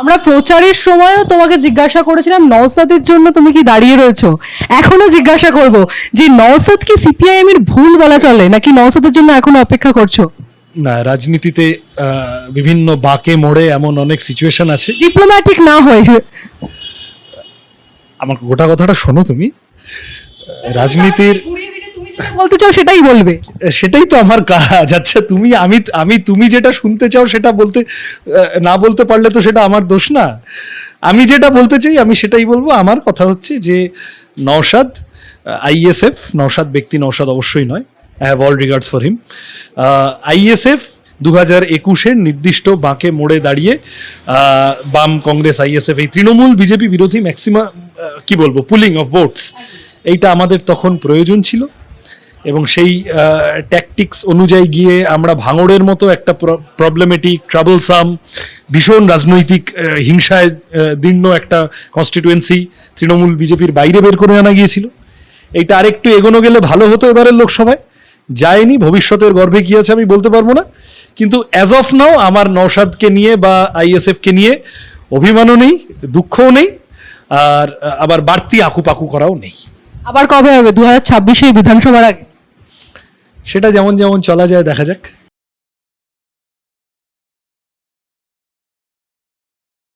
আমরা প্রচারের সময়ও তোমাকে জিজ্ঞাসা করেছিলাম নওসাদের জন্য তুমি কি দাঁড়িয়ে রয়েছো? এখনও জিজ্ঞাসা করব যে নওসাদ কি সিপিআইএম এর ভুল বলা চলে নাকি নওসাদের জন্য এখনও অপেক্ষা করছ? না রাজনীতিতে বিভিন্ন বাঁকে মোড়ে এমন অনেক সিচুয়েশন আছে। ডিপ্লোম্যাটিক না হয়ে। আমার গোটা কথাটা শোনো তুমি। রাজনীতির বলতে চাও সেটাই বলবে। সেটাই তো আমার কাজ। আচ্ছা তুমি, আমি আমি, তুমি যেটা শুনতে চাও সেটা বলতে না বলতে পারলে তো সেটা আমার দোষ না। আমি যেটা বলতে চাই, আমি সেটাই বলব। আমার কথা হচ্ছে যে, নওশাদ আইএসএফ নওশাদ ব্যক্তি, নওশাদ অবশ্যই নয়। I have all regards for him ISF দু হাজার একুশের নির্দিষ্ট বাঁকে মোড়ে দাঁড়িয়ে বাম কংগ্রেস আইএসএফ এই তৃণমূল বিজেপি বিরোধী ম্যাক্সিমাম কি বলব পুলিং অফ ভোটস এইটা আমাদের তখন প্রয়োজন ছিল। এবং সেই ট্যাকটিক্স অনুযায়ী গিয়ে আমরা ভাঙড়ের মতো একটা প্রবলেমেটিক ট্রাবলসাম ভীষণ রাজনৈতিক হিংসায় দীর্ণ একটা কনস্টিটুয়েন্সি তৃণমূল বিজেপির বাইরে বের করে আনা গিয়েছিল। এইটা আরেকটু এগোনো গেলে ভালো হতো এবারের লোকসভায়। যায়নি, ভবিষ্যতের গর্ভে কি আছে আমি বলতে পারব না। কিন্তু অ্যাজ অফ নাও আমার নৌসাদকে নিয়ে বা আইএসএফকে নিয়ে অভিমানও নেই, দুঃখও নেই, আর আবার বাড়তি আকুপাকু করাও নেই। আবার কবে হবে? দু হাজার ছাব্বিশে বিধানসভার আগে। সেটা যেমন যেমন চলা যায় দেখা যাক।